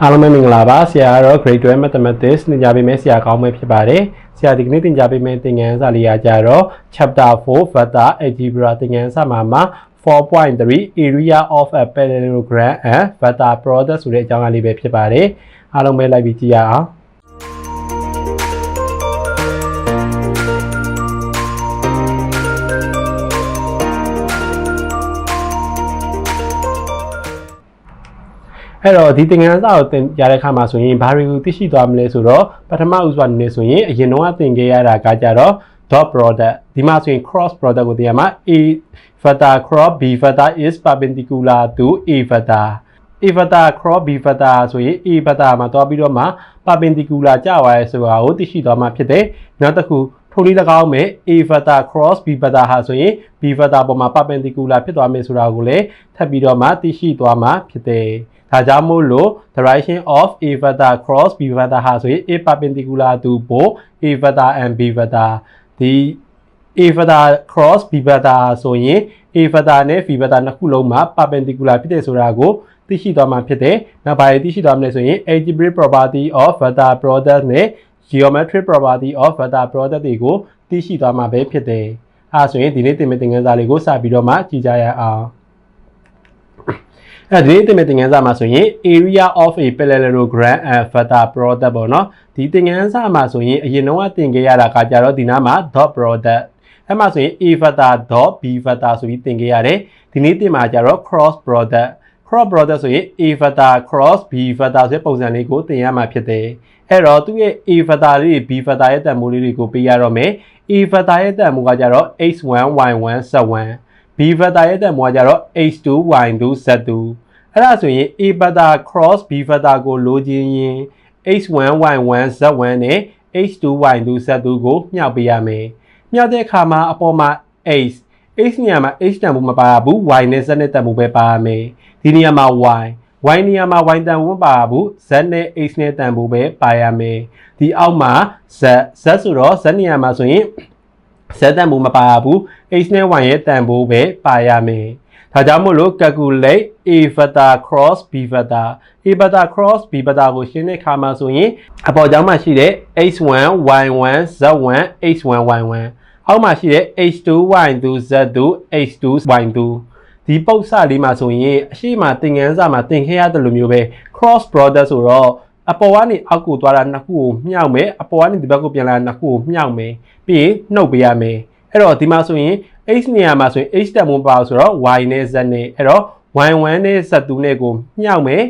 အားလုံးပဲမင်္ဂလာပါဆရာကတော့ grade 12 mathematics သင်ကြားပေးမယ့်ဆရာကောင်းပဲဖြစ်ပါတယ်ဆရာဒီကနေ့သင်ကြားပေးမယ့်သင်ခန်းစာလေးကကြတော့ chapter 4 vector algebra သင်ခန်းစာမှာမှာ4.3 area of a parallelogram and vector product ဆိုတဲ့အကြောင်းအရာလေးပဲဖြစ်ပါတယ်အားလုံးပဲလိုက်ပြီးကြည့်ရအောင် အဲ့တော့ဒီသင်ခန်းစာကိုသင်ရတဲ့အခါမှာဆိုရင်ဘာတွေကိုသိရှိသွားမလဲဆိုတော့ပထမဥစွာအနေနဲ့ဆိုရင်အရင်တော့သင်ခဲ့ရတာကကြတော့ dot product ဒီမှာဆိုရင် cross product ကိုသင်ရမှာ a vector cross b vector is perpendicular to a vector a vector cross b vector ဆိုရင် a vector မှာတွားပြီးတော့မှ perpendicular ကျသွားရဲဆိုတာကိုသိရှိသွားမှာဖြစ်တယ်နောက်တစ်ခု ထိုနည်း၎င်းမဲ့ a vector cross b vector ဟာဆိုရင် b vector ပေါ်မှာ perpendicular ဖြစ်သွားမယ်ဆိုတာကိုလည်းထပ်ပြီးတော့မှသိရှိသွားမှာဖြစ်တယ်ဒါကြောင့်မို့လို့ direction of a vector cross b vector ဟာဆိုရင် a perpendicular to both a vector and b vector ဒီ a vector cross b vector ဆိုရင် a vector နဲ့ v vector နှစ်ခုလုံးမှာ perpendicular ဖြစ်တယ်ဆိုတာကိုသိရှိသွားမှာဖြစ်တယ်။နောက်ဘာတွေသိရှိသွားမလဲဆိုရင် algebraic property of vector product နဲ့ geometric property of vector product တွေကိုသိရှိသွားမှာပဲဖြစ်တယ်။အဲဒါဆိုရင်ဒီနေ့သင်မယ့်သင်ခန်းစာလေးကိုစပြီးတော့မှကြည့်ကြရအောင်။အဲဒီတင်မဲ့သင်ခန်းစာမှာဆိုရင် area of a parallelogram and vector product ပေါ့နော်ဒီသင်ခန်းစာမှာဆိုရင်အရင်တော့သင်ခဲ့ရတာကကြတော့ဒီနားမှာ dot product အဲ့မှာဆိုရင် a vector dot b vector ဆိုပြီးသင်ခဲ့ရတယ်ဒီနေ့သင်မှာကြတော့ cross product cross product ဆိုရင် a vector cross b vector ဆိုတဲ့ပုံစံလေးကိုသင်ရမှာဖြစ်တယ် အဲ့တော့သူ့ရဲ့ a vector လေး b vector ရဲ့တန်ဖိုးလေးတွေကိုပေးရတော့မယ် a vector ရဲ့တန်ဖိုးကကြတော့ x1 y1 z1 b vector ရဲ့တန်ဖိုးကကြတော့ h2 y2 z2 အဲ့ဒါဆိုရင် a vector cross b vector ကိုလိုချင်ရင် h1 y1 z1 နဲ့ h2 y2 z2 ကိုမြှောက်ပေးရမယ်။မြှောက်တဲ့အခါမှာအပေါ်မှာ h h နေရာမှာ h တန်ဖိုးမပါဘူး y နဲ့ z နဲ့တန်ဖိုးပဲပါရမယ်။ဒီနေရာမှာ y y နေရာမှာ y တန်ဖိုးမပါဘူး z နဲ့ h နဲ့တန်ဖိုးပဲပါရမယ်။ဒီအောက်မှာ z z ဆိုတော့ z နေရာမှာဆိုရင် z တန်ဖိုးမပါဘူး h နဲ့ y ရဲ့တန်ဖိုးပဲပါရမယ်။ဒါကြောင့်မို့လို့ calculate a vector cross b vector a vector cross b vector ကိုရှင်းတဲ့အခါမှာဆိုရင်အပေါ်ကျောင်းမှာရှိတဲ့ h1 y1 z1 h1 y1 အောက်မှာရှိတဲ့ h2 y2 z2 h2 y2 ဒီပုတ်စလေးမှာဆိုရင်အရှိမသင်ငန်းစာမှာသင်ခဲ့ရတယ်လို့မျိုးပဲ cross product ဆိုတော့အပေါ်ကနေအောက်ကိုသွားတာနှစ်ခုကိုမြှောက်မယ်အပေါ်ကနေဒီဘက်ကိုပြန်လာတာနှစ်ခုကိုမြှောက်မယ်ပြီးရင်နှုတ်ပေးရမယ်အဲ့တော့ဒီမှာဆိုရင် h နေရာမှာဆိုရင် h တက်မွန်ပါဆိုတော့ y နဲ့ z နဲ့အဲ့တော့ y1 နဲ့ z2 နဲ့ကိုမြှောက်မယ်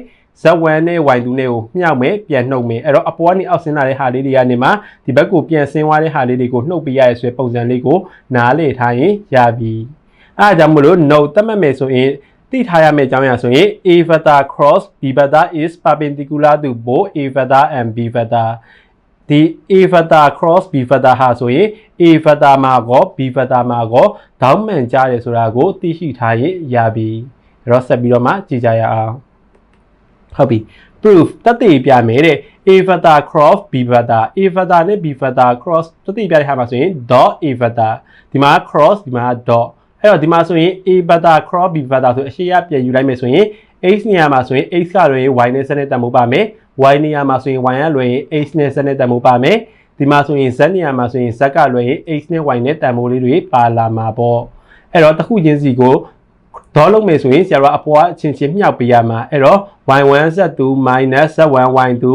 z1 နဲ့ y2 နဲ့ကိုမြှောက်မယ်ပြန်နှုတ်မယ်အဲ့တော့အပေါ်ကနေအောက်ဆင်းလာတဲ့ဟာလေးတွေကနေမှဒီဘက်ကိုပြန်ဆင်းသွားတဲ့ဟာလေးတွေကိုနှုတ်ပေးရရဲဆိုတဲ့ပုံစံလေးကိုနားလေထားရင်ရပြီ အဲ့ဒါကြောင့်မလို့ note သတ်မှတ်မယ်ဆိုရင်သိထားရမယ့်အကြောင်းအရာဆိုရင် a vector cross b vector is perpendicular to both a vector and b vector ဒီ a vector cross b vector ဟာဆိုရင် a vector မှာကော b vector မှာကောဒေါင်းမှန်ကြတယ်ဆိုတာကိုသိရှိထားရင်ရပြီအဲ့တော့ဆက်ပြီးတော့မှကြည့်ကြရအောင်ဟုတ်ပြီ proof တတိပြမယ်တဲ့ a vector cross b vector a vector နဲ့ b vector cross တတိပြတဲ့ဟာမှာဆိုရင် dot a vector ဒီမှာ cross ဒီမှာ dot အဲ့တော့ဒီမှာဆိုရင် a vector cross b vector ဆိုအရှိရပြန်ယူလိုက်မယ်ဆိုရင် x နေရာမှာဆိုရင် x ကလွယ်ရင် y နဲ့ဆက်နဲ့တန်ဖိုးပါမယ် y နေရာမှာဆိုရင် y ကလွယ်ရင် x နဲ့ဆက်နဲ့တန်ဖိုးပါမယ်ဒီမှာဆိုရင် z နေရာမှာဆိုရင် z ကလွယ်ရင် x နဲ့ y နဲ့တန်ဖိုးလေးတွေပါလာမှာပေါ့အဲ့တော့တစ်ခုချင်းစီကိုဒေါ်လုံးမယ်ဆိုရင်ဆရာတို့အပေါ်အချင်းချင်းမြှောက်ပေးရမှာအဲ့တော့ y1 z2 z1 y2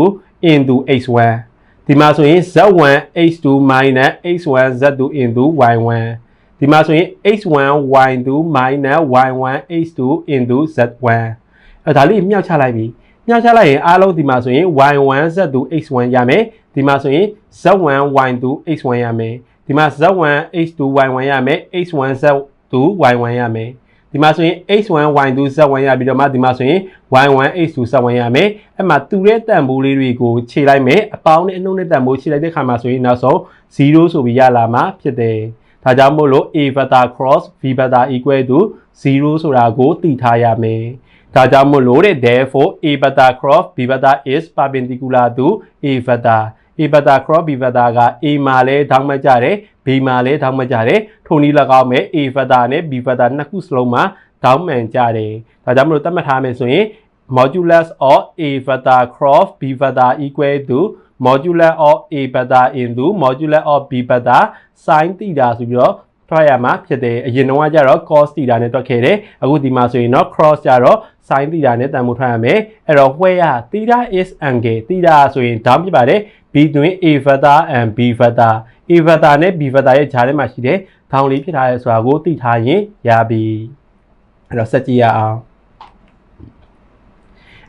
into x1 ဒီမှာဆိုရင် z1 h2 x1 z2 into y1 ဒီမှာဆိုရင် h1 y2 y1 h2 into z1 အဲဒါလေးမြောက်ချလိုက်ပြီမြောက်ချလိုက်ရင်အားလုံးဒီမှာဆိုရင် y1 z2 x1 ရမယ်ဒီမှာဆိုရင် z1 y2 x1 ရမယ်ဒီမှာ z1 h2 y1 ရမယ် h1 z2 y1 ရမယ်ဒီမှာဆိုရင် h1 y2 z1 ရပြီးတော့မှဒီမှာဆိုရင် y1 h2 z1 ရမယ်အဲ့မှာတူတဲ့တန်ဖိုးလေးတွေကိုခြေလိုက်မယ်အပေါင်းနဲ့အနှုတ်နဲ့တန်ဖိုးခြေလိုက်တဲ့ခါမှာဆိုရင်နောက်ဆုံး0ဆိုပြီးရလာမှာဖြစ်တယ် ဒါကြောင့်မို့လို့ a vector cross v vector equal to 0ဆိုတာကိုသိထားရမယ်ဒါကြောင့်မို့လို့တဲ့ therefore a vector cross b vector is perpendicular to a vector a vector cross b vector က a မှာလဲထောင်းမကြတယ် b မှာလဲထောင်းမကြတယ်ထိုနည်း၎င်းမဲ့ a vector နဲ့ b vector နှစ်ခုစလုံးမှာထောင်းမှန်ကြတယ်ဒါကြောင့်မို့လို့သတ်မှတ်ထားမယ်ဆိုရင် modulus of a vector cross b vector equal to modulus of a vector into modulus of b vector sin theta ဆိုပြီးတော့ထွက်ရမှာဖြစ်တယ်အရင်တုန်းကကျတော့ cos theta နဲ့တွက်ခဲ့တယ်အခုဒီမှာဆိုရင်တော့ cross ကျတော့ sin theta နဲ့တန်ဖိုးထွက်ရမယ်အဲ့တော့ where theta is angle theta ဆိုရင် down ဖြစ်ပါတယ် between a vector and b vector a vector နဲ့ b vector ရဲ့ကြားထဲမှာရှိတဲ့ထောင်လေးဖြစ်ထားရဲဆိုတာကိုသိထားရင်ရပြီအဲ့တော့ဆက်ကြည့်ရအောင်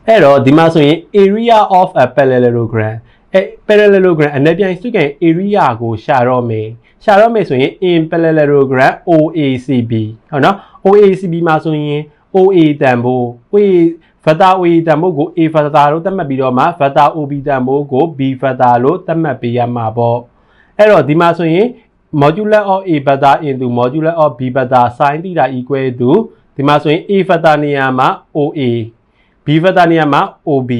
အဲ့တော့ဒီမှာဆိုရင် area of a parallelogram အဲ parallelogram အနက်ပြိုင်စုကန် area ကိုရှာတော့မယ်ရှာတော့မယ်ဆိုရင် in parallelogram OACB ဟုတ်နော် OACB မှာဆိုရင် OA တန်ဖိုး OA ဗတာ OA တန်ဖိုးကို A ဗတာလို့သတ်မှတ်ပြီးတော့မှဗတာ OB တန်ဖိုးကို B ဗတာလို့သတ်မှတ်ပေးရမှာပေါ့အဲ့တော့ဒီမှာဆိုရင် modular of A beta into modular of B beta sin theta equal to ဒီမှာဆိုရင် A beta နေရာမှာ OA B beta နေရာမှာ OB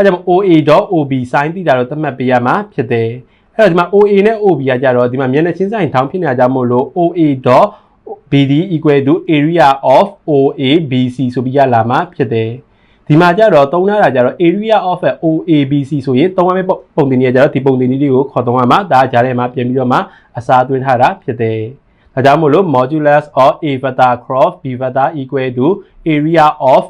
အဲကြောင့် OA.OB sin theta လို့သတ်မှတ်ပေးရမှာဖြစ်တယ်အဲ့တော့ဒီမှာ OA နဲ့ OB ကကြတော့ဒီမှာမျက်နှာချင်းဆိုင်ထောင်းဖြစ်နေတာကြောင့်မို့လို့ OA.BD equal to area of OABC ဆိုပြီးရလာမှာဖြစ်တယ်ဒီမှာကြတော့သုံးထားတာကြတော့ area of a OABC ဆိုရင်သုံးရမယ့်ပုံတင်ကြီးကြတော့ဒီပုံတင်ကြီးတွေကိုခေါ်သုံးရမှာဒါကြားထဲမှာပြင်ပြီးတော့မှအစားသွင်းထားတာဖြစ်တယ်။ဒါကြောင့်မို့လို့ modulus of A vector cross B vector equal to area of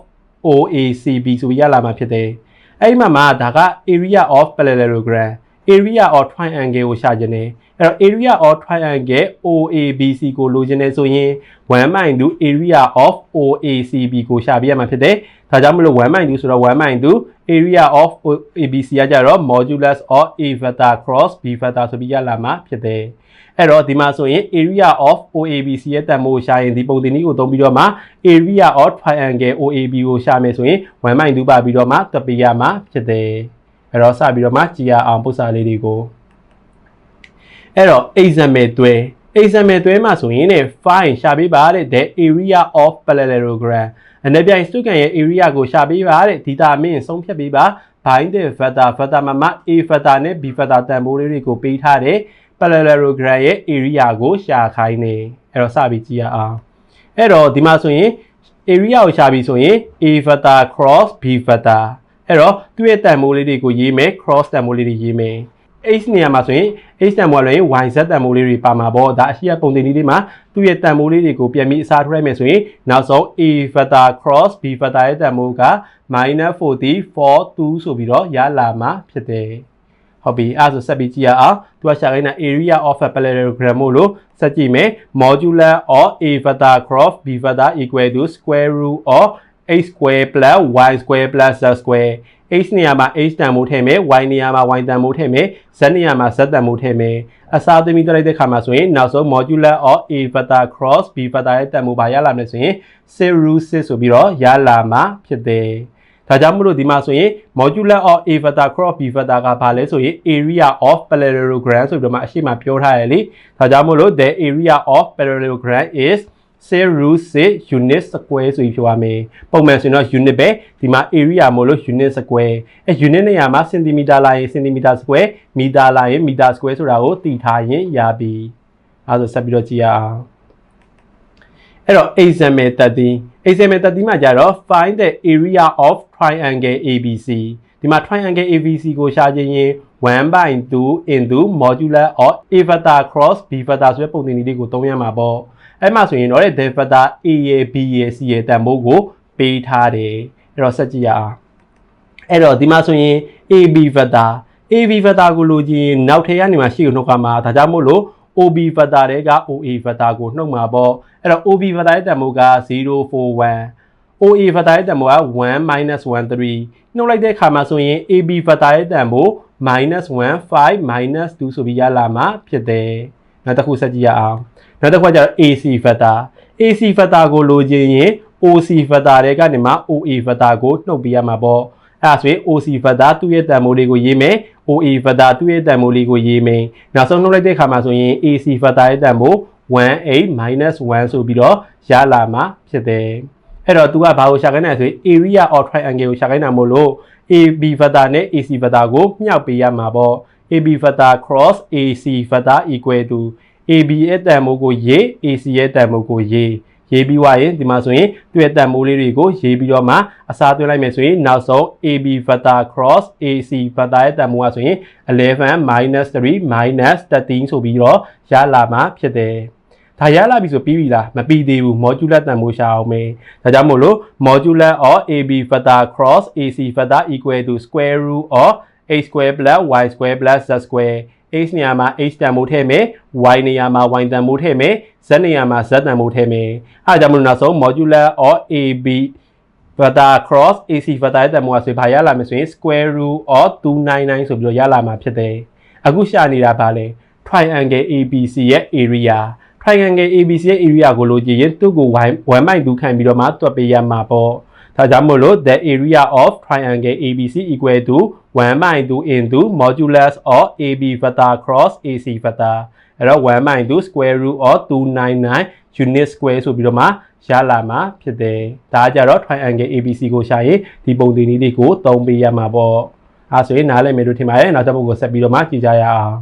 OACB ဆိုပြီးရလာမှာဖြစ်တယ်။ အဲ့ဒီမှာမှာဒါက area of parallelogram area of triangle ကိုရှာခြင်းတယ်အဲ့တော့ area of triangle OABC ကိုလိုချင်တယ်ဆိုရင်1 area of OACB ကိုရှာပြရမှာဖြစ်တယ်။ဒါကြောင့်မလို့1ဆိုတော့1 area of ABC ကကြတော့ modulus of A vector cross B vector ဆိုပြီးရလာမှာဖြစ်တယ်။ အဲ့တော့ဒီမှာဆိုရင် area of OABC ရဲ့တန်ဖိုးရှာရင်ဒီပုံတင်နည်းကိုသုံးပြီးတော့မှ area of triangle OAB ကိုရှာမယ်ဆိုရင်1 2ပါပြီးတော့မှတွက်ပေးရမှာဖြစ်တယ်။အဲ့တော့စပြီးတော့မှကြည်ရအောင်ပု္ပ္ပစာလေးတွေကိုအဲ့တော့ example တွဲ example တွဲမှာဆိုရင်ね find ရှာပေးပါတဲ့ the area of parallelogram အနက်ပြိုင်စုကန်ရဲ့ area ကိုရှာပေးပါတဲ့ determine ဆုံးဖြတ်ပေးပါ bind the vector vector မှာမှာ a vector နဲ့ b vector တန်ဖိုးလေးတွေကိုပေးထားတဲ့ parallelogram ရဲ့ area ကိုရှာခိုင်းနေအဲ့တော့စပြီးကြည့်ရအောင်အဲ့တော့ဒီမှာဆိုရင် area ကိုရှာပြီးဆိုရင် a vector cross b vector အဲ့တော့သူ့ရဲ့တန်ဖိုးလေးတွေကိုရေးမယ် cross တန်ဖိုးလေးတွေရေးမယ် h နေရာမှာဆိုရင် h တန်ဖိုးလည်း y z တန်ဖိုးလေးတွေပါမှာပေါ့ဒါအရှိရပုံတင်လေးတွေမှာသူ့ရဲ့တန်ဖိုးလေးတွေကိုပြန်ပြီးအစားထိုးလိုက်မယ်ဆိုရင်နောက်ဆုံး a vector cross b vector ရဲ့တန်ဖိုးက -40 4 2ဆိုပြီးတော့ရလာမှာဖြစ်တယ် ဟုတ်ပြီအဲ့ဒါဆိုဆက်ပြီးကြည့်ရအောင်သူကရှာခိုင်းတာ area of a parallelogram မို့လို့ဆက်ကြည့်မယ် modular of a vector cross b vector equal to square root of x square plus y square plus z square x နေရာမှာ h တန်မိုးထည့်မယ် y နေရာမှာ y တန်မိုးထည့်မယ် z နေရာမှာ z တန်မိုးထည့်မယ်အစားသွင်းပြီးတွက်လိုက်တဲ့ခါမှာဆိုရင်နောက်ဆုံး modular of a vector cross b vector ရဲ့တန်မိုးပါရလာမယ်ဆိုရင်0 root 6ဆိုပြီးတော့ရလာမှာဖြစ်တယ် ဒါကြောင့်မို့လို့ဒီမှာဆိုရင် modular of a vector cross b vector ကဘာလဲဆိုရင် area of parallelogram ဆိုပြီးတော့မှအရှိမပြောထားရလေဒါကြောင့်မို့လို့ the area of parallelogram is 0 root 6 unit square ဆိုပြီးပြောရမယ်ပုံမှန်ဆိုရင်တော့ unit ပဲဒီမှာ area မို့လို့ unit square အဲ unit နေရာမှာ centimeter လာရင် centimeter square meter လာရင် meter square ဆိုတာကိုသိထားရင်ရပြီအဲဒါဆိုဆက်ပြီးတော့ကြည့်ရအောင် အဲ့တော့ example 30 example 30မှာကြတော့ find the area of triangle ABC ဒီမှာ triangle ABC ကိုရှာခြင်းရင်1/2 into modular of a vector cross b vector ဆိုတဲ့ပုံသင်နည်းလေးကိုသုံးရမှာပေါ့အဲ့မှာဆိုရင်တော့ the vector A ရဲ့ B ရဲ့ C ရဲ့တန်ဖိုးကိုပေးထားတယ်အဲ့တော့ဆက်ကြည့်ရအောင်အဲ့တော့ဒီမှာဆိုရင် AB vector AB vector ကိုလိုချင်နောက်ထပ်ကနေမှရှိကိုနှုတ်ကမှာဒါကြောင့်မို့လို့ OB vector တွေက OA vector ကိုနှုတ်မှာပေါ့အဲ့တော့ OB vector ရဲ့တန်ဖိုးက041 OA vector ရဲ့တန်ဖိုးက1 13နှုတ်လိုက်တဲ့အခါမှာဆိုရင် AB vector ရဲ့တန်ဖိုး -1 5 2ဆိုပြီးရလာမှာဖြစ်တယ်နောက်တစ်ခုဆက်ကြည့်ရအောင်နောက်တစ်ခုကကျတော့ AC vector AC vector ကိုလိုချင်ရင် OC vector တွေကနေမှ OA vector ကိုနှုတ်ပြရမှာပေါ့ အဲ့ဒါဆိုရင် OC vector သူ့ရဲ့တန်ဖိုးလေးကိုရေးမယ် OA vector သူ့ရဲ့တန်ဖိုးလေးကိုရေးမယ်နောက်ဆုံးနှုတ်လိုက်တဲ့အခါမှာဆိုရင် AC vector ရဲ့တန်ဖိုး 18 1ဆိုပြီးတော့ရလာမှာဖြစ်တယ်အဲ့တော့ तू ကဘာကိုရှာခိုင်းနေလဲဆိုရင် area of triangle ကိုရှာခိုင်းတာမို့လို့ AB vector နဲ့ AC vector ကိုမြှောက်ပေးရမှာပေါ့ AB vector cross AC vector equal to AB ရဲ့တန်ဖိုးကိုရေး AC ရဲ့တန်ဖိုးကိုရေး ရေးပြီးွားရင်ဒီမှာဆိုရင်သူ့ရဲ့တန်မိုးလေးတွေကိုရေးပြီးတော့မှအစားသွင်းလိုက်မယ်ဆိုရင်နောက်ဆုံး AB vector cross AC vector ရဲ့တန်မိုးကဆိုရင်11 3 13ဆိုပြီးတော့ရလာမှာဖြစ်တယ်ဒါရလာပြီဆိုပြီးပြီလားမပြီးသေးဘူး modular တန်ဖိုးရှာအောင်မေးဒါကြောင့်မို့လို့ modular of AB vector cross AC vector equal to square root of x square plus y square plus z square x နေရာမှာ h တန်ဖိုးထည့်မယ် y နေရာမှာ y တန်ဖိုးထည့်မယ် z နေရာမှာ z တန်ဖိုးထည့်မယ်အဲဒါကြောင့်မို့လို့နောက်ဆုံး modular of AB vector cross AC vector ရဲ့တန်ဖိုးကဆိုဘာရလာမလဲဆိုရင် square root of 299ဆိုပြီးတော့ရလာမှာဖြစ်တယ်အခုရှာနေတာဗာလဲ triangle ABC ရဲ့ area triangle ABC ရဲ့ area ကိုလိုကြည့်ရင်သူ့ကို1.2ခံပြီးတော့မှတွက်ပေးရမှာပေါ့ ဒါကြောင့်မို့လို့ the area of triangle ABC equal to 1.2 into modulus of AB vector cross AC vector အဲ့တော့1.2 square root of 299 unit square ဆိုပြီးတော့မှရလာမှာဖြစ်တယ်ဒါကြတော့ triangle ABC ကိုရှာရင်ဒီပုံသင်နည်းလေးကိုသုံးပေးရမှာပေါ့အဲဆိုရင်နားလည်မယ်လို့ထင်ပါတယ်နောက်တစ်ပုဒ်ကိုဆက်ပြီးတော့မှကြည့်ကြရအောင်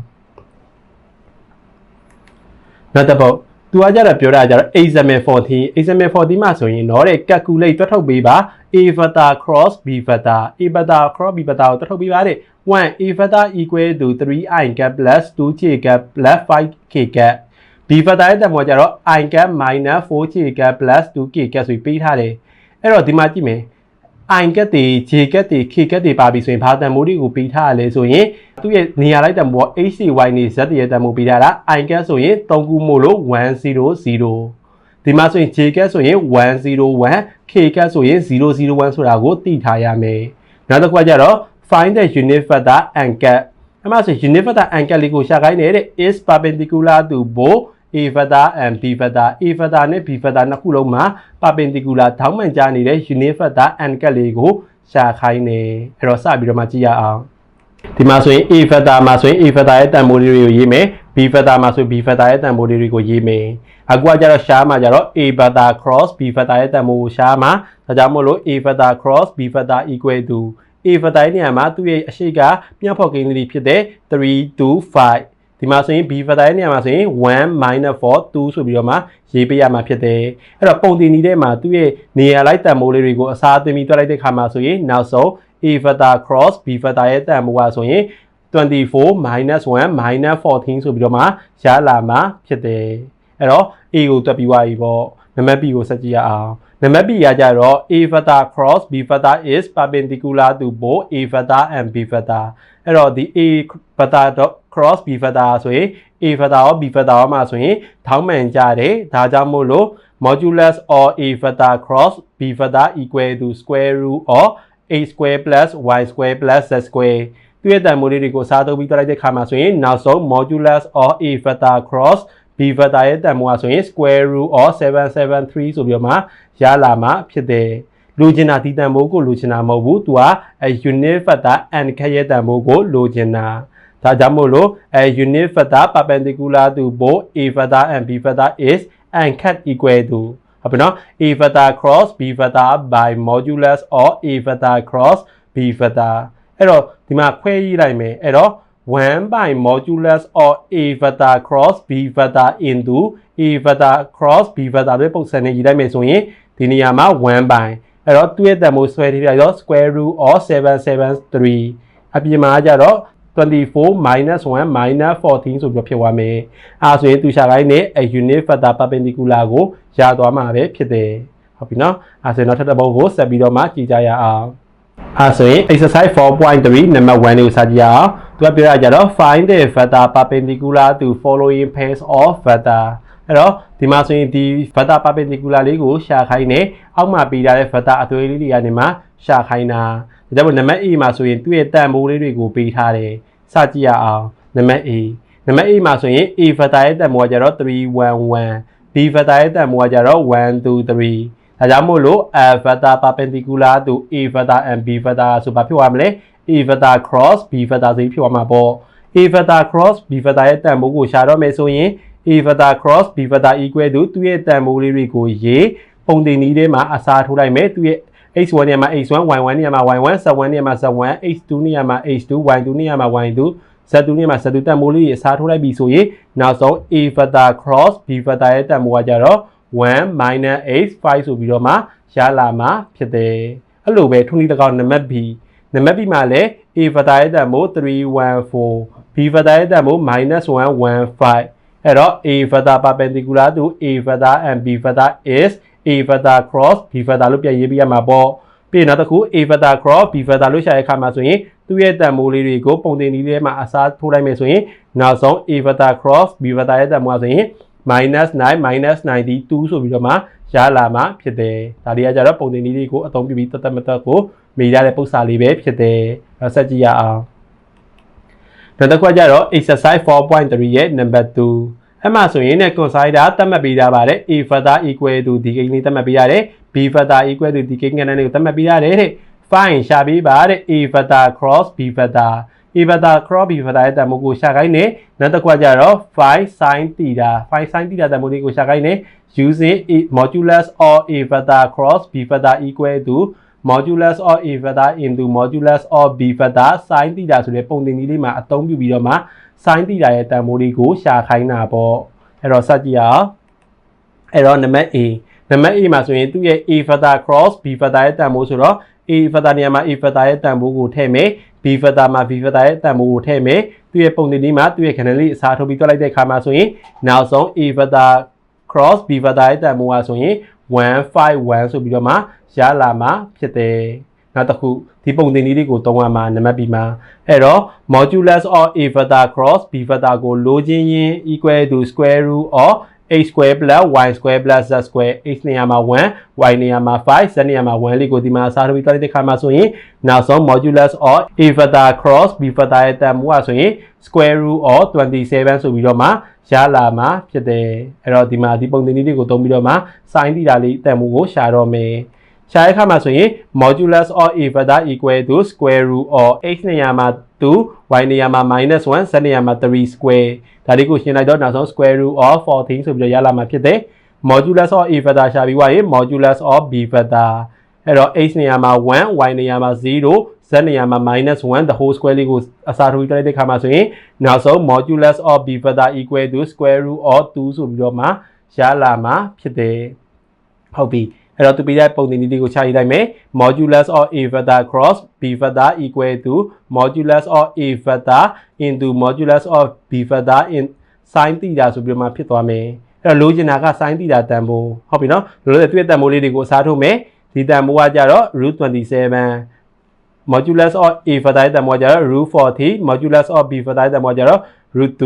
နောက်တစ်ပုဒ် သူကကြတော့ပြောတာကြတော့ example 14 example 14မှာဆိုရင်တော့တဲ့ calculate တွက်ထုတ်ပေးပါ a vector cross b vector a vector cross b vector ကိုတွက်ထုတ်ပေးပါတဲ့1 a vector equal to 3i cap plus 2j cap plus 5k cap b vector ရဲ့တန်ဖိုးကြတော့ i cap minus 4j cap plus 2k cap ဆိုပြီးပေးထားတယ်အဲ့တော့ဒီမှာကြည့်မယ် i ကက်တွေ j ကက်တွေ k ကက်တွေပါပြီဆိုရင်ဘာတန်မိုးတွေကိုပေးထားရလဲဆိုရင်သူ့ရဲ့နေရာလိုက်တန်မိုး h c y နေ z ရဲ့တန်မိုးပေးထားတာ i ကက်ဆိုရင်3ခုမို့လို့100ဒီမှာဆိုရင် j ကက်ဆိုရင်101 k ကက်ဆိုရင်001ဆိုတာကိုသိထားရမယ်နောက်တစ်ခုကကြတော့ find the unit vector and cat အမှဆို unit vector and cat လေးကိုရှာခိုင်းနေတဲ့ is perpendicular to both a vector and b vector a vector နဲ့ b vector နှစ်ခုလုံးမှာ perpendicular ထောင်းမှန်ကြနေတဲ့ unit vector and ကလေးကိုရှာခိုင်းနေအဲ့တော့စပြီးတော့မှကြည့်ရအောင်ဒီမှာဆိုရင် a vector မှာဆိုရင် a vector ရဲ့တန်ဖိုးလေးတွေကိုရေးမယ် b vector မှာဆို b vector ရဲ့တန်ဖိုးလေးတွေကိုရေးမယ်အခုကကြတော့ရှားမှာကြတော့ a vector cross b vector ရဲ့တန်ဖိုးကိုရှားမှာဒါကြောင့်မို့လို့ a vector cross b vector equal to a vector ရဲ့နေရာမှာသူ့ရဲ့အရှိကမြောက်ဖော်ကိန်းလေးဖြစ်တဲ့3 2 5 ဒီမှာဆိုရင် b vector ရဲ့နေရာမှာဆိုရင်1 4 2ဆိုပြီးတော့မှရေးပေးရမှာဖြစ်တယ်အဲ့တော့ပုံတင်နေတဲ့မှာသူ့ရဲ့နေရာလိုက်တန်မိုးလေးတွေကိုအစားသွင်းပြီးတွက်လိုက်တဲ့ခါမှာဆိုရင်နောက်ဆုံး a vector cross b vector ရဲ့တန်မိုးကဆိုရင်24 1 14ဆိုပြီးတော့မှရလာမှာဖြစ်တယ်အဲ့တော့ a ကိုတွက်ပြီးွားပြီပေါ့နံပါတ် b ကိုဆက်ကြည့်ရအောင် နံပါတ် b ရကြတော့ a vector cross b vector is perpendicular to both a vector and b vector အဲ့တော့ဒီ a vector cross b vector ဆိုရင် a vector ရော b vector ရောမှာဆိုရင်ထောင်းမှန်ကြတယ်ဒါကြောင့်မို့လို့ modulus of a vector cross b vector equal to square root of a square plus y square plus z square သူရဲ့တန်ဖိုးလေးတွေကိုစားသုံးပြီးတွက်လိုက်တဲ့ခါမှာဆိုရင်နောက်ဆုံး modulus of a vector cross b vector ရဲ့တန်ဖိုးကဆိုရင် square root of 773ဆိုပြီးတော့မှရလာမှာဖြစ်တယ်လိုချင်တာဒီတန်ဖိုးကိုလိုချင်တာမဟုတ်ဘူး။ तू က unit vector n ခက်ရဲ့တန်ဖိုးကိုလိုချင်တာ။ဒါကြောင့်မို့လို့အဲ unit vector perpendicular to both a vector and b vector is n cat equal to ဟုတ်ပြီနော် a vector cross b vector by modulus of a vector cross b vector အဲ့တော့ဒီမှာခွဲရေးလိုက်မယ်အဲ့တော့ 1 by modulus of a vector cross b vector into a vector cross b vector တွေပုံစံနဲ့ရေးလိုက်မယ်ဆိုရင်ဒီနေရာမှာ1 by အဲ့တော့သူ့ရဲ့တန်ဖိုးဆွဲထိလိုက်တော့ square root of 773အပြင်မှာကျတော့24 minus 1 minus 14ဆိုပြီးဖြစ်သွားမယ်။အဲဆိုရင်သူရှာခိုင်းနဲ့ a unit vector perpendicular ကိုရသွားမှာပဲဖြစ်တယ်။ဟုတ်ပြီနော်။အဲဆိုရင်နောက်ထပ်တစ်ပုဒ်ကိုဆက်ပြီးတော့မှကြည့်ကြရအောင်။အဲဆိုရင် exercise 4.3 number 1ကိုစကြည့်ရအောင်။ သူကပြောရကြတော့ find the vector perpendicular to following pairs of vector အဲ့တော့ဒီမှာဆိုရင်ဒီ vector perpendicular လေးကိုရှာခိုင်းနေအောက်မှာပေးထားတဲ့ vector အသွေးလေးတွေကနေမှရှာခိုင်းတာဒါကြောင့်မို့နံပါတ် A မှာဆိုရင်သူ့ရဲ့တန်ဖိုးလေးတွေကိုပေးထားတယ်စကြည့်ရအောင်နံပါတ် A နံပါတ် A မှာဆိုရင် A vector ရဲ့တန်ဖိုးကကျတော့311 B vector ရဲ့တန်ဖိုးကကျတော့123ဒါကြောင့်မို့လို့ A vector perpendicular to A vector and B vector ဆိုဘာဖြစ်သွားမလဲ A vector cross B vector ဆိုပြီးဖြစ်သွားမှာပေါ့ A vector cross B vector ရဲ့တန်ဖိုးကိုရှာတော့မယ်ဆိုရင် A vector cross B vector equal to သူ့ရဲ့တန်ဖိုးလေးတွေကိုရေးပုံတင်နည်းထဲမှာအစားထိုးလိုက်မယ်သူရဲ့ x1 နေရာမှာ x1 y1 နေရာမှာ y1 z1 နေရာမှာ z1 h2 နေရာမှာ h2 y2 နေရာမှာ y2 z2 နေရာမှာ z2 တန်ဖိုးလေးတွေအစားထိုးလိုက်ပြီဆိုရင်နောက်ဆုံး a vector cross b vector ရဲ့တန်ဖိုးကကြတော့1 minus x 5ဆိုပြီးတော့မှရလာမှာဖြစ်တယ်အဲ့လိုပဲထုံးနည်းတစ်ကောင်နံပါတ် b နံပါတ် b မှာလည်း a ဖတာရဲ့တန်မို့314 b ဖတာရဲ့တန်မို့ -115 အဲ့တော့ a ဖတာ perpendicular to a ဖတာ and b ဖတာ is a ဖတာ cross b ဖတာလို့ပြန်ရေးပြရမှာပေါ့ပြီးရင်နောက်တစ်ခု a ဖတာ cross b ဖတာလို့ရှာတဲ့အခါမှာဆိုရင်သူ့ရဲ့တန်မိုးလေးတွေကိုပုံတင်နည်းလေးမှာအစားထိုးလိုက်မယ်ဆိုရင်နောက်ဆုံး a ဖတာ cross b ဖတာရဲ့တန်မိုးဆိုရင် minus 9 minus 92 ဆိုပြီးတော့မှရလာမှာဖြစ်တယ်ဒါတွေကကြတော့ပုံတင်နည်းလေးကိုအသုံးပြုပြီးတတ်တတ်မတတ်ကို မေးရတဲ့ပု္ပ္ပစာလေးပဲဖြစ်တယ်အဲ့ဆက်ကြည့်ရအောင်နောက်တစ်ခုကကြတော့ exercise 4.3ရဲ့ number 2အဲ့မှာဆိုရင်ね consider သတ်မှတ်ပေးထားပါတယ် a further equal to d ကိန်းလေးသတ်မှတ်ပေးရတယ် b further equal to d ကိန်းကဏ္ဍလေးကိုသတ်မှတ်ပေးရတယ်တဲ့ fine ရှာပေးပါတဲ့ a further cross b further a further cross b further ရဲ့တန်ဖိုးကိုရှာခိုင်းနေနောက်တစ်ခုကကြတော့5 sin theta 5 sin theta တန်ဖိုးလေးကိုရှာခိုင်းနေ using a modulus of a further cross b further equal to modulus of a further into modulus of b further sin theta ဆိုတဲ့ပုံသင်နည်းလေးမှာအသုံးပြုပြီးတော့မှ sin theta ရဲ့တန်ဖိုးလေးကိုရှာခိုင်းတာပေါ့အဲ့တော့စကြည့်ရအောင်အဲ့တော့နံပါတ် A နံပါတ် A မှာဆိုရင်သူ့ရဲ့ A further cross B further ရဲ့တန်ဖိုးဆိုတော့ A further နေရာမှာ A further ရဲ့တန်ဖိုးကိုထည့်မယ် B further မှာ B further ရဲ့တန်ဖိုးကိုထည့်မယ်သူ့ရဲ့ပုံသင်နည်းမှာသူ့ရဲ့ canal လေးအစားထိုးပြီးတွက်လိုက်တဲ့အခါမှာဆိုရင်နောက်ဆုံး A further cross b further ရဲ့တန်ဖိုးอ่ะဆိုရင် 151ဆိုပြီးတော့မှရလာမှာဖြစ်တယ်နောက်တစ်ခုဒီပုံသင်နည်းလေးကိုသုံးရမှာနံပါတ် B မှာအဲ့တော့ modulus of a further cross b further ကိုလိုချင်ရင် equal to square root of x square plus y square plus z square x နေရာမှာ1 y နေရာမှာ5 z နေရာမှာ1လေးကိုဒီမှာအစားထိုးပြီးတွက်လိုက်တဲ့ခါမှာဆိုရင်နောက်ဆုံး modulus of a further cross b further ရဲ့တန်ဖိုးอ่ะဆိုရင် square root of 27ဆိုပြီးတော့မှရလာမှာဖြစ်တယ်အဲ့တော့ဒီမှာဒီပုံသင်နည်းလေးကိုသုံးပြီးတော့မှ sin theta လေးတန်ဖိုးကိုရှာတော့မယ်ရှာတဲ့အခါမှာဆိုရင် modulus of a further equal to square root of x နေရာမှာ 2 y နေရာမှာ -1 z နေရာမှာ3 square ဒါလေးကိုရှင်းလိုက်တော့နောက်ဆုံး square root of 14ဆိုပြီးတော့ရလာမှာဖြစ်တယ် modulus of a further ရှာပြီးွားရင် modulus of b further အဲ့တော့ x နေရာမှာ1 y နေရာမှာ0 z နေရာမှာ -1 the whole square လေးကိုအစားထိုးလိုက်တဲ့ခါမှာဆိုရင်နောက်ဆုံး modulus of b further equal to square root of 2ဆိုပြီးတော့မှရလာမှာဖြစ်တယ်ဟုတ်ပြီ အဲ့တော့သူပေးတဲ့ပုံသင်နည်းလေးကိုချရေးလိုက်မယ် modulus of a further cross b further equal to modulus of a further into modulus of b further in sin theta ဆိုပြီးတော့မှဖြစ်သွားမယ်အဲ့တော့လိုချင်တာက sin theta တန်ဖိုးဟုတ်ပြီနော်လိုလိုတွေ့တဲ့တန်ဖိုးလေးတွေကိုအစားထိုးမယ်ဒီတန်ဖိုးကကြတော့ √27 modulus of a further တန်ဖိုးကကြတော့ √40 modulus of b further တန်ဖိုးကကြတော့ √2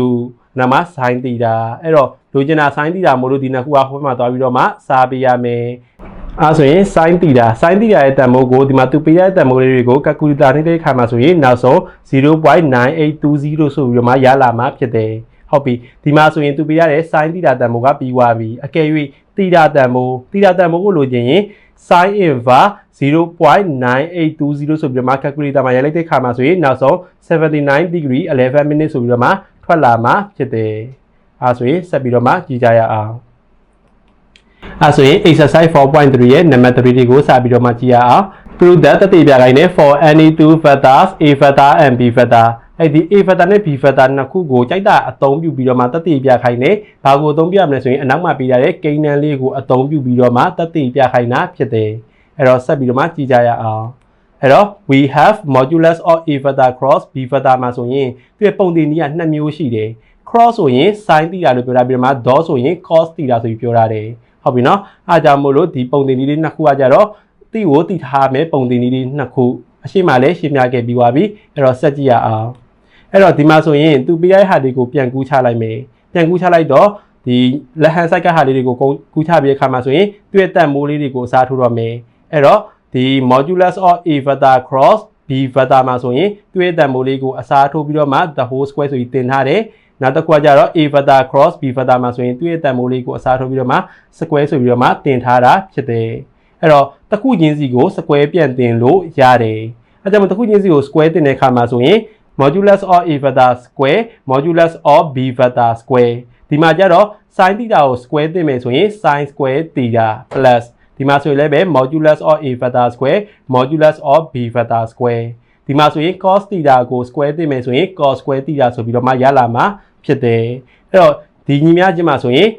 နာမ sin theta အဲ့တော့လိုချင်တာ sin theta မို့လို့ဒီနှစ်ခုကဟိုဘက်မှာသွားပြီးတော့မှစားပေးရမယ် အဲဆိုရင် sin theta sin theta ရဲ့တန်ဖိုးကိုဒီမှာသူပေးရတဲ့တန်ဖိုးလေးတွေကို calculator နေတဲ့ခါမှာဆိုရင်နောက်ဆုံး0.9820ဆိုပြီးတော့မှရလာမှာဖြစ်တယ်ဟုတ်ပြီဒီမှာဆိုရင်သူပေးရတဲ့ sin theta တန်ဖိုးကပြီးသွားပြီအကယ်၍ theta တန်ဖိုး theta တန်ဖိုးကိုလိုချင်ရင် sin inverse 0.9820ဆိုပြီးတော့မှ calculator မှာရိုက်လိုက်တဲ့ခါမှာဆိုရင်နောက်ဆုံး79 degree 11 minute ဆိုပြီးတော့မှထွက်လာမှာဖြစ်တယ်အဲဆိုရင်ဆက်ပြီးတော့မှကြည့်ကြရအောင် အဲဆိုရင် exercise 4.3ရဲ့ number 3တွေကိုစပြီးတော့မှကြည့်ရအောင် prove that တတိပြခိုင်းနေ for any two factors a factor and b factor အဲ့ဒီ a factor နဲ့ b factor နှစ်ခုကိုကြိုက်တာအသုံးပြုပြီးတော့မှတတိပြခိုင်းနေဘာကိုအသုံးပြရမလဲဆိုရင်အနောက်မှာပေးထားတဲ့ကိန်းနန်းလေးကိုအသုံးပြုပြီးတော့မှတတိပြခိုင်းတာဖြစ်တယ်အဲ့တော့ဆက်ပြီးတော့မှကြည့်ကြရအောင်အဲ့တော့ we have modulus of a factor cross b factor မှာဆိုရင်သူရဲ့ပုံတင်နည်းကနှစ်မျိုးရှိတယ် cross ဆိုရင် sin theta လို့ပြောတာပြီးတော့မှ dot ဆိုရင် cos theta ဆိုပြီးပြောတာတယ် ဟုတ်ပြီနော်အားကြောင့်မို့လို့ဒီပုံတင်နည်းလေးနှစ်ခုကကြတော့တိကိုတိထားမယ်ပုံတင်နည်းလေးနှစ်ခုအရှိမလည်းရှင်းပြခဲ့ပြီးသွားပြီအဲ့တော့ဆက်ကြည့်ရအောင်အဲ့တော့ဒီမှာဆိုရင်သူပေးရတဲ့ဟာတွေကိုပြန်ကူးချလိုက်မယ်ပြန်ကူးချလိုက်တော့ဒီ left hand side ကဟာလေးတွေကိုကူးချပြီးတဲ့အခါမှာဆိုရင်သူ့ရဲ့တက်မိုးလေးတွေကိုအစားထိုးတော့မယ်အဲ့တော့ဒီ modulus of a vector cross b vector မှာဆိုရင်သူ့ရဲ့တက်မိုးလေးကိုအစားထိုးပြီးတော့မှ the whole square ဆိုပြီးတင်ထားတယ် နောက်တစ်ခုကကြတော့ a vector cross b vector မှာဆိုရင်သူ့ရဲ့တန်ဖိုးလေးကိုအစားထိုးပြီးတော့မှ square ဆိုပြီးတော့မှတင်ထားတာဖြစ်တယ်အဲ့တော့တစ်ခုချင်းစီကို square ပြန်တင်လို့ရတယ်အဲကြောင့်တစ်ခုချင်းစီကို square တင်တဲ့အခါမှာဆိုရင် modulus of a vector square modulus of b vector square ဒီမှာကြတော့ sin theta ကို square တင်မယ်ဆိုရင် sin square theta plus ဒီမှာဆိုရင်လည်းပဲ modulus of a vector square modulus of b vector square ဒီမှာဆိုရင် cos theta ကို square တင်မယ်ဆိုရင် cos square theta ဆိုပြီးတော့မှရလာမှာဖြစ်တယ်အဲ့တော့ဒီညီမျှချင်းမှာဆိုရင်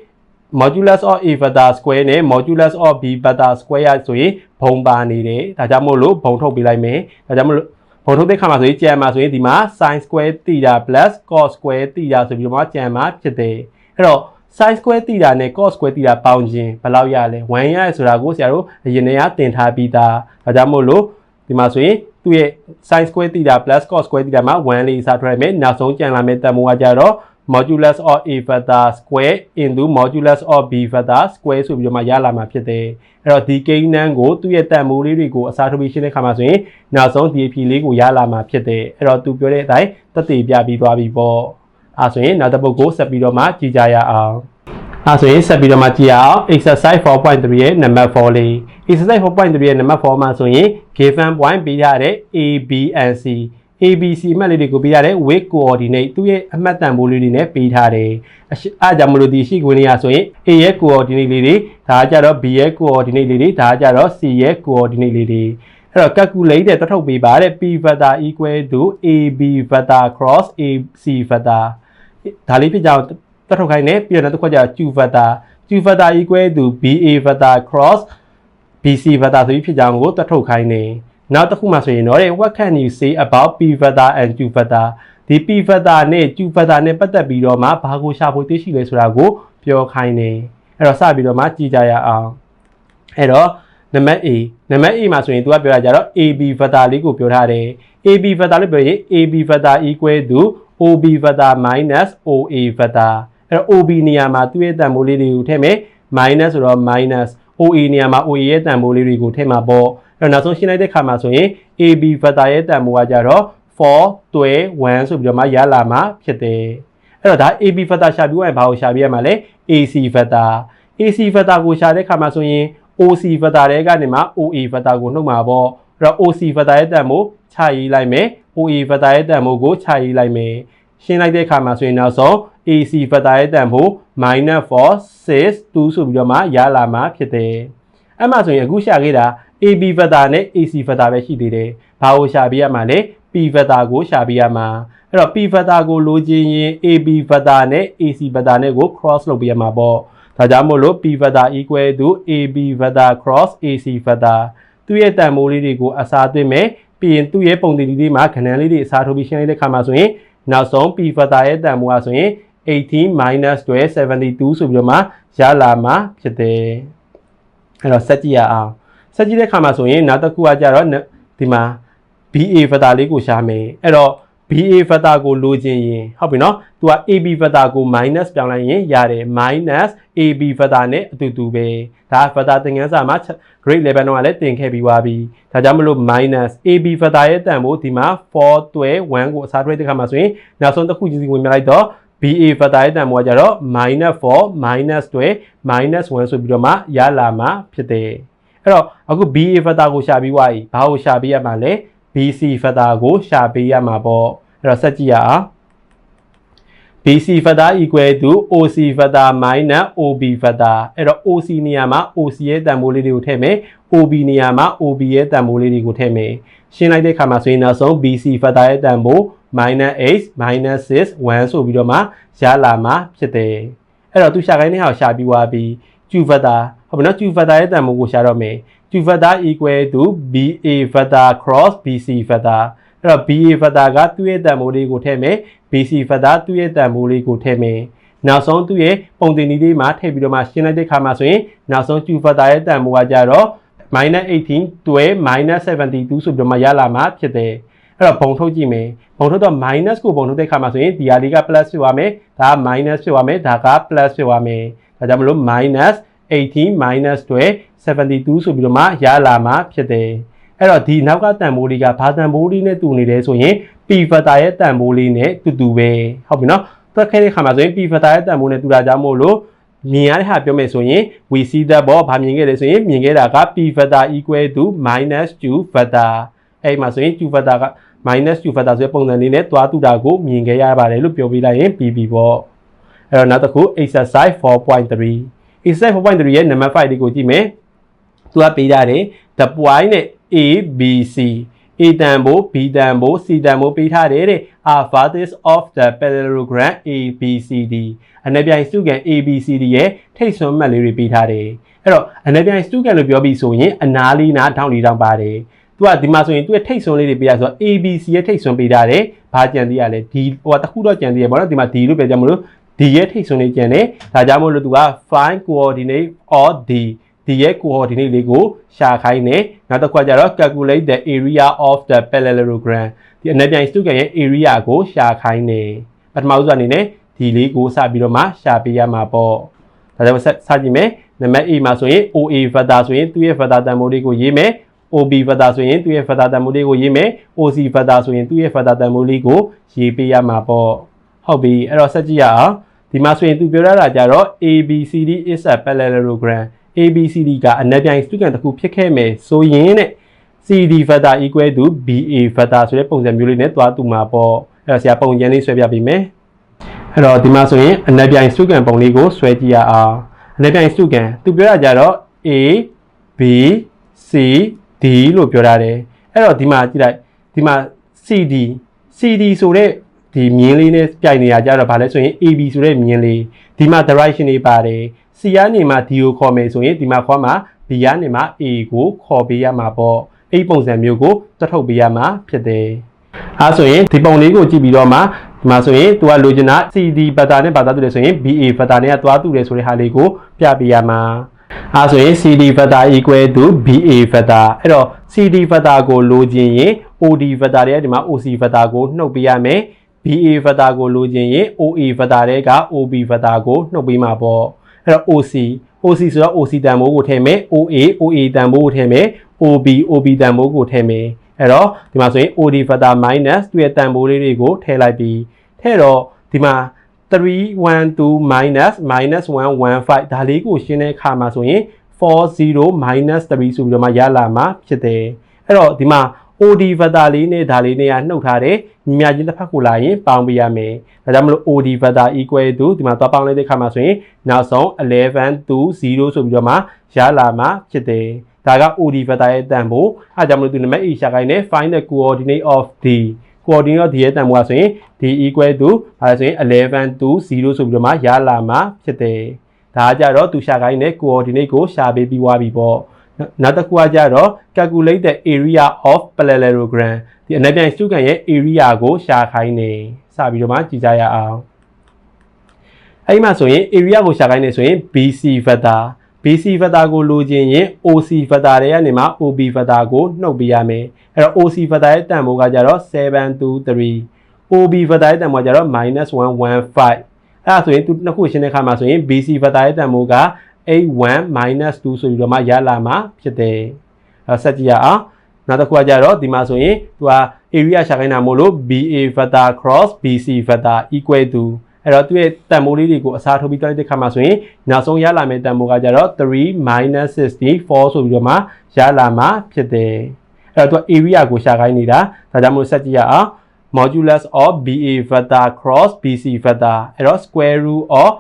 modulus of a vector square နဲ့ modulus of b vector square ရဆိုရင်ဘုံပါနေတယ်ဒါကြောင့်မို့လို့ဘုံထုတ်ပေးလိုက်မယ်ဒါကြောင့်မို့လို့ဘုံထုတ်တဲ့ခါမှာဆိုရင်ကြံမှာဆိုရင်ဒီမှာ sin square theta plus cos square theta ဆိုပြီးတော့မှကြံမှာဖြစ်တယ်အဲ့တော့ sin square theta နဲ့ cos square theta ပေါင်းခြင်းဘယ်လောက်ရလဲ1ရဆိုတာကိုဆရာတို့အရင်ကတင်ထားပြီးသားဒါကြောင့်မို့လို့ဒီမှာဆိုရင် သူ့ရဲ့ sin square theta plus cos square theta မှာ1လေးစားထွက်ရမယ်နောက်ဆုံးကြံလာမယ့်တန်ဖိုးကကြတော့ modulus of a vector square into modulus of b vector square ဆိုပြီးတော့မှရလာမှာဖြစ်တယ်အဲ့တော့ဒီကိန်းနန်းကိုသူ့ရဲ့တန်ဖိုးလေးတွေကိုအစားထိုးပြီးရှင်းတဲ့ခါမှာဆိုရင်နောက်ဆုံးဒီအဖြေလေးကိုရလာမှာဖြစ်တယ်အဲ့တော့သူပြောတဲ့အတိုင်းသက်သေပြပြီးသွားပြီပေါ့အဲဆိုရင်နောက်တစ်ပုဒ်ကိုဆက်ပြီးတော့မှကြည့်ကြရအောင်အဲဆိုရင်ဆက်ပြီးတော့မှကြည့်ရအောင် exercise 4.3ရဲ့နံပါတ်4လေး exercise 4.3ရဲ့နံပါတ်4မှာဆိုရင် given point ပေးရတဲ့ A B and C ABC အမှတ်လေးတွေကိုပေးရတယ် weight coordinate သူ့ရဲ့အမှတ်တန်ဖိုးလေးတွေနဲ့ပေးထားတယ်အရှိအားကြောင့်မလို့ဒီရှိခွင့်လေးရဆိုရင် A ရဲ့ coordinate လေးတွေဒါကကြတော့ B ရဲ့ coordinate လေးတွေဒါကကြတော့ C ရဲ့ coordinate လေးတွေအဲ့တော့ calculate တဲ့တွက်ထုတ်ပေးပါတဲ့ P vector equal to AB vector cross AC vector ဒါလေးဖြစ်ကြအောင်တွက်ထုတ်ခိုင်းတယ်ပြီးတော့နောက်တစ်ခါကျတော့ Q vector Q vector equal to BA vector cross BC vector ဆိုပြီးဖြစ်ကြအောင်ကိုတွက်ထုတ်ခိုင်းတယ်နောက်တစ်ခုမှဆိုရင်တော့ what can you say about p vector and q vector ဒီ p vector နဲ့ q vector နဲ့ပတ်သက်ပြီးတော့မှဘာကိုရှာဖွေသိရှိလဲဆိုတာကိုပြောခိုင်းနေအဲ့တော့စပြီးတော့မှကြည့်ကြရအောင်အဲ့တော့နံပါတ် A နံပါတ် A မှာဆိုရင် तू ကပြောတာကြတော့ AB vector လေးကိုပြောထားတယ် AB vector လို့ပြောရင် AB vector equal to OB vector minus OA vector အဲ့တော့ OB နေရာမှာသူ့ရဲ့တန်ဖိုးလေးတွေကိုထည့်မယ် minus ဆိုတော့ minus OA နေရာမှာ OA ရဲ့တန်ဖိုးလေးတွေကိုထည့်မှာပေါ့အဲ့တော့နောက်ဆုံးရှင်းလိုက်တဲ့ခါမှာဆိုရင် AB vector ရဲ့တန်ဖိုးကကြတော့4တွဲ1ဆိုပြီးတော့မှရလာမှာဖြစ်တယ်အဲ့တော့ဒါ AB vector ရှာပြီးရင်ဘာကိုရှာပြီးရမှာလဲ AC vector AC vector ကိုရှာတဲ့ခါမှာဆိုရင် OC vector တွေကနေမှ OA vector ကိုနှုတ်မှာပေါ့အဲ့တော့ OC vector ရဲ့တန်ဖိုးခြာရေးလိုက်မယ် OA vector ရဲ့တန်ဖိုးကိုခြာရေးလိုက်မယ် ရှင်းလိုက်တဲ့အခါမှာဆိုရင်နောက်ဆုံး AC vector ရဲ့တန်ဖိုး -4 6 2ဆိုပြီးတော့မှရလာမှာဖြစ်တယ်။အဲ့မှာဆိုရင်အခုရှာခဲ့တာ AB vector နဲ့ AC vector ပဲရှိသေးတယ်။ဘာကိုရှာပြရမှာလဲ P vector ကိုရှာပြရမှာ။အဲ့တော့ P vector ကိုလိုချင်ရင် AB vector နဲ့ AC vector နဲ့ကို cross လုပ်ပြရမှာပေါ့။ဒါကြောင့်မို့လို့ P vector equal to AB vector cross AC vector သူ့ရဲ့တန်ဖိုးလေးတွေကိုအစားသွင်းမယ်။ပြီးရင်သူ့ရဲ့ပုံသဏ္ဍာန်လေးမှာခဏလေးတွေအစားထိုးပြီးရှင်းလိုက်တဲ့အခါမှာဆိုရင် နောက်ဆုံး p factor ရဲ့တန်ဖိုးကဆိုရင်18 minus 12 72ဆိုပြီးတော့မှရလာမှာဖြစ်တယ်အဲ့တော့ဆက်ကြည့်ရအောင်ဆက်ကြည့်တဲ့အခါမှာဆိုရင်နောက်တစ်ခုကကြတော့ဒီမှာ BA factor လေးကိုရှာမယ်အဲ့တော့ BA factor ကိုလိုချင်ရင်ဟုတ်ပြီနော်သူက AB factor ကို minus ပြောင်းလိုက်ရင်ရတယ် minus AB factor နဲ့အတူတူပဲဒါ factor သင်ခန်းစာမှာ grade level တော့လည်းတင်ခဲ့ပြီးသွားပြီဒါကြောင့်မလို့ minus AB factor ရဲ့တန်ဖိုးဒီမှာ4တွဲ1ကိုအစားထိုးတဲ့ခါမှာဆိုရင်နောက်ဆုံးတစ်ခုချင်းစီဝင်ပြလိုက်တော့ BA factor ရဲ့တန်ဖိုးကကြတော့ -4 -12 -1 ဆိုပြီးတော့မှရလာမှာဖြစ်တယ်အဲ့တော့အခု BA factor ကိုရှာပြီးွားပြီဘာကိုရှာပေးရမှာလဲ BC factor ကိုရှာပေးရမှာပေါ့အဲ့တော့ဆက်ကြည့်ရအောင် BC factor equal to OC factor minus OB factor အဲ့တော့ OC နေရာမှာ OC ရဲ့တန်ဖိုးလေးတွေကိုထည့်မယ် OB နေရာမှာ OB ရဲ့တန်ဖိုးလေးတွေကိုထည့်မယ်ရှင်းလိုက်တဲ့အခါမှာဆိုရင်နောက်ဆုံး BC factor ရဲ့တန်ဖိုး -8 -6 1ဆိုပြီးတော့မှရလာမှာဖြစ်တယ်အဲ့တော့သူရှာခိုင်းတဲ့ဟာကိုရှာပြီးသွားပြီး Q factor ဟုတ်ပြီနော် Q factor ရဲ့တန်ဖိုးကိုရှာတော့မယ် Q factor equal to BA factor cross BC factor အဲ့တော့ BA factor ကသူ့ရဲ့တန်ဖိုးလေးကိုထည့်မယ် BC factor သူ့ရဲ့တန်ဖိုးလေးကိုထည့်မယ်နောက်ဆုံးသူ့ရဲ့ပုံတင်နည်းလေးမှာထည့်ပြီးတော့မှရှင်းလိုက်တဲ့ခါမှာဆိုရင်နောက်ဆုံး Q factor ရဲ့တန်ဖိုးကကြတော့ -18 တွဲ -72 ဆိုပြီးတော့မှရလာမှာဖြစ်တယ်အဲ့တော့ဘုံထုတ်ကြည့်မယ်ဘုံထုတ်တော့ minus ကိုဘုံထုတ်တဲ့ခါမှာဆိုရင်ဒီဟာလေးက plus ဖြစ်သွားမယ်ဒါက minus ဖြစ်သွားမယ်ဒါက plus ဖြစ်သွားမယ်ဒါကြောင့်မလို့ minus 18 minus 12 72ဆိုပြီးတော့မှရလာမှာဖြစ်တယ်အဲ့တော့ဒီနောက်ကတန်ဖိုးလေးကဘာတန်ဖိုးလေးနဲ့တူနေလဲဆိုရင် p factor ရဲ့တန်ဖိုးလေးနဲ့တူတူပဲဟုတ်ပြီနော်တွက်ခဲ့တဲ့ခါမှာဆိုရင် p factor ရဲ့တန်ဖိုးနဲ့တူတာကြောင့်မို့လို့မြင်ရတဲ့ဟာပြောမယ်ဆိုရင် we see that ဘောဗာမြင်ခဲ့တယ်ဆိုရင်မြင်ခဲ့တာက p factor equal to minus q factor အဲ့မှာဆိုရင် q factor က minus q factor ဆိုတဲ့ပုံစံလေးနဲ့တွားတူတာကိုမြင်ခဲ့ရပါတယ်လို့ပြောပြလိုက်ရင် pp ပေါ့အဲ့တော့နောက်တစ်ခု exercise 4.3 exercise 4.3ရဲ့ number 5လေးကိုကြည့်မယ် သူကပေးထားတယ် the point နဲ့ A B C A တန်ဖိုး B တန်ဖိုး C တန်ဖိုးပေးထားတယ်တဲ့ are values of the parallelogram ABCD အနေပြိုင်စုကန် ABCD ရဲ့ထိတ်ဆွမ်းမှတ်လေးတွေပေးထားတယ်အဲ့တော့အနေပြိုင်စုကန်လို့ပြောပြီးဆိုရင်အနားလေးနားထောင်းလေးတောင်းပါတယ်သူကဒီမှာဆိုရင်သူ့ရဲ့ထိတ်ဆွမ်းလေးတွေပေးရဆိုတော့ ABC ရဲ့ထိတ်ဆွမ်းပေးထားတယ်ဘာကြံသေးရလဲဒီဟိုကတစ်ခုတော့ကြံသေးရပေါ့နော်ဒီမှာ D လို့ပြောကြမလို့ D ရဲ့ထိတ်ဆွမ်းလေးကြံတယ်ဒါကြောင့်မို့လို့သူက find coordinate of D ဒီရဲ့ coordinate လေးကိုရှာခိုင်းနေနောက်တစ်ခါကျတော့ calculate the area of the parallelogram ဒီအနက်ပြိုင်စုကန်ရဲ့ area ကိုရှာခိုင်းနေပထမဦးဆုံးအနေနဲ့ဒီလေးကိုစပြီးတော့မှရှာပေးရမှာပေါ့ဒါကြောင့်ဆက်စကြည့်မယ်နံပါတ် A မှာဆိုရင် OA vector ဆိုရင်သူ့ရဲ့ vector တန်ဖိုးလေးကိုရေးမယ် OB vector ဆိုရင်သူ့ရဲ့ vector တန်ဖိုးလေးကိုရေးမယ် OC vector ဆိုရင်သူ့ရဲ့ vector တန်ဖိုးလေးကိုရေးပေးရမှာပေါ့ဟုတ်ပြီအဲ့တော့ဆက်ကြည့်ရအောင်ဒီမှာဆိုရင်သူပြောရတာကြတော့ ABCD is a parallelogram ABCD ကအနက်ပြိုင်စုကန်တစ်ခုဖြစ်ခဲ့မယ်ဆိုရင်တဲ့ CD vector equal to BA vector ဆိုတဲ့ပုံစံမျိုးလေးနဲ့တွားတူမှာပေါ့အဲ့တော့ဆရာပုံကျန်လေးဆွဲပြပေးမယ်အဲ့တော့ဒီမှာဆိုရင်အနက်ပြိုင်စုကန်ပုံလေးကိုဆွဲကြည့်ရအောင်အနက်ပြိုင်စုကန်သူပြောရကြတော့ A B C D လို့ပြောထားတယ်အဲ့တော့ဒီမှာကြည့်လိုက်ဒီမှာ CD CD ဆိုတဲ့ဒီမြင်းလေးနဲ့ပြိုင်နေတာကြတော့ဗာလဲဆိုရင် AB ဆိုတဲ့မြင်းလေးဒီမှာ direction တွေပါတယ် C ကနေမှ D ကိုခေါ်မယ်ဆိုရင်ဒီမှာခေါ်မှာ B ကနေမှ A ကိုခေါ်ပေးရမှာပေါ့အဲ့ဒီပုံစံမျိုးကိုတွတ်ထုတ်ပေးရမှာဖြစ်တယ်အဲဆိုရင်ဒီပုံလေးကိုကြည့်ပြီးတော့မှဒီမှာဆိုရင်သူကလိုချင်တာ CD ဘတ်တာနဲ့ဘာသာတူတယ်ဆိုရင် BA ဘတ်တာနဲ့ကတွားတူတယ်ဆိုတဲ့ဟာလေးကိုပြပေးရမှာအဲဆိုရင် CD vector equal to BA vector အဲ့တော့ CD vector ကိုလိုချင်ရင် OD vector တွေကဒီမှာ OC vector ကိုနှုတ်ပေးရမယ် BA vector ကိုလိုချင်ရင် OA vector တွေက OB vector ကိုနှုတ်ပေးမှာပေါ့ အဲ့တော့ OC OC ဆိုတော့ OC တန်ဖိုးကိုထည့်မယ် OA OA တန်ဖိုးကိုထည့်မယ် OB OB တန်ဖိုးကိုထည့်မယ်အဲ့တော့ဒီမှာဆိုရင် OD vector minus သူ့ရဲ့တန်ဖိုးလေးတွေကိုထည့်လိုက်ပြီးထည့်တော့ဒီမှာ312 minus minus 115ဒါလေးကိုရှင်းတဲ့အခါမှာဆိုရင်40 minus 3ဆိုပြီးတော့မှရလာမှာဖြစ်တယ်အဲ့တော့ဒီမှာ OD vector လေးနဲ့ဒါလေးနဲ့ကနှုတ်ထားတယ်ညီမချင်းတစ်ဖက်ကိုလာရင်ပေါင်းပေးရမယ်ဒါကြောင့်မလို့ OD vector equal to ဒီမှာသွားပေါင်းလိုက်တဲ့အခါမှာဆိုရင်နောက်ဆုံး11 to 0ဆိုပြီးတော့မှရလာမှာဖြစ်တယ်ဒါက OD vector ရဲ့တန်ဖိုးအဲဒါကြောင့်မလို့ဒီနံပါတ် A ရှာခိုင်းနေ find the coordinate of D coordinate of D ရဲ့တန်ဖိုးကဆိုရင် D equal to ဒါဆိုရင်11 to 0ဆိုပြီးတော့မှရလာမှာဖြစ်တယ်ဒါကြတော့သူရှာခိုင်းတဲ့ coordinate ကိုရှာပေးပြီးွားပြီပေါ့ နောက်တစ်ခုကကြတော့ calculate the area of parallelogram ဒီအနက်ပြိုင်စုကန်ရဲ့ area ကိုရှာခိုင်းနေစပြီးတော့မှကြည့်ကြရအောင်အဲ့ဒီမှာဆိုရင် area ကိုရှာခိုင်းနေဆိုရင် BC vector BC vector ကိုလိုချင်ရင် OC vector တွေကနေမှ OB vector ကိုနှုတ်ပေးရမယ်အဲ့တော့ OC vector ရဲ့တန်ဖိုးကကြတော့723 OB vector ရဲ့တန်ဖိုးကကြတော့ -115 အဲ့ဒါဆိုရင်သူနှစ်ခုရှင်းတဲ့အခါမှာဆိုရင် BC vector ရဲ့တန်ဖိုးက 81 2ဆိုပြီးတော့မှရလာမှာဖြစ်တယ်အဲ့ဆက်ကြည့်ရအောင်နောက်တစ်ခုကကြတော့ဒီမှာဆိုရင်သူက area ရှာခိုင်းတာမို့လို့ BA vector cross BC vector equal to အဲ့တော့သူ့ရဲ့တန်ဖိုးလေးတွေကိုအစားထိုးပြီးတွက်လိုက်တဲ့ခါမှာဆိုရင်နောက်ဆုံးရလာမယ့်တန်ဖိုးကကြတော့3 64ဆိုပြီးတော့မှရလာမှာဖြစ်တယ်အဲ့တော့သူက area ကိုရှာခိုင်းနေတာဒါကြောင့်မို့ဆက်ကြည့်ရအောင် modulus of BA vector cross BC vector အဲ့တော့ square root of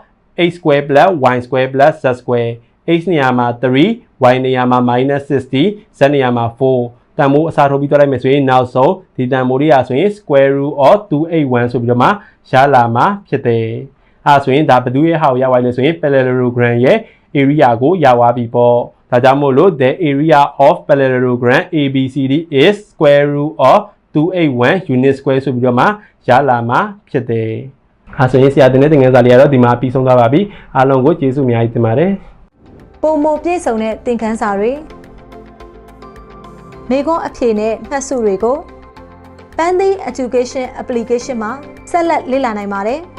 x square plus y square plus z square x နေရာမှာ3 y နေရာမှာ -60 z နေရာမှာ4တန်မိုးအစားထိုးပြီးတွက်လိုက်မယ်ဆိုရင်နောက်ဆုံးဒီတန်မိုးလေးရာဆိုရင် square root of 281ဆိုပြီးတော့မှရလာမှာဖြစ်တယ်အဲဆိုရင်ဒါဘယ်သူရဲ့ဟာကိုရသွားလဲဆိုရင် parallelogram ရဲ့ area ကိုရသွားပြီပေါ့ဒါကြောင့်မို့လို့ the area of parallelogram ABCD is square root of 281 unit square ဆိုပြီးတော့မှရလာမှာဖြစ်တယ် အဲဆိုရင်ဆရာတင်တဲ့သင်ခန်းစာလေးကတော့ဒီမှာပြီးဆုံးသွားပါပြီအားလုံးကိုကျေးဇူးအများကြီးတင်ပါတယ်ပုံမပြည့်စုံတဲ့သင်ခန်းစာတွေမိခွန်းအဖြေနဲ့မှတ်စုတွေကို Pandy Education Application မှာဆက်လက်လေ့လာနိုင်ပါတယ်။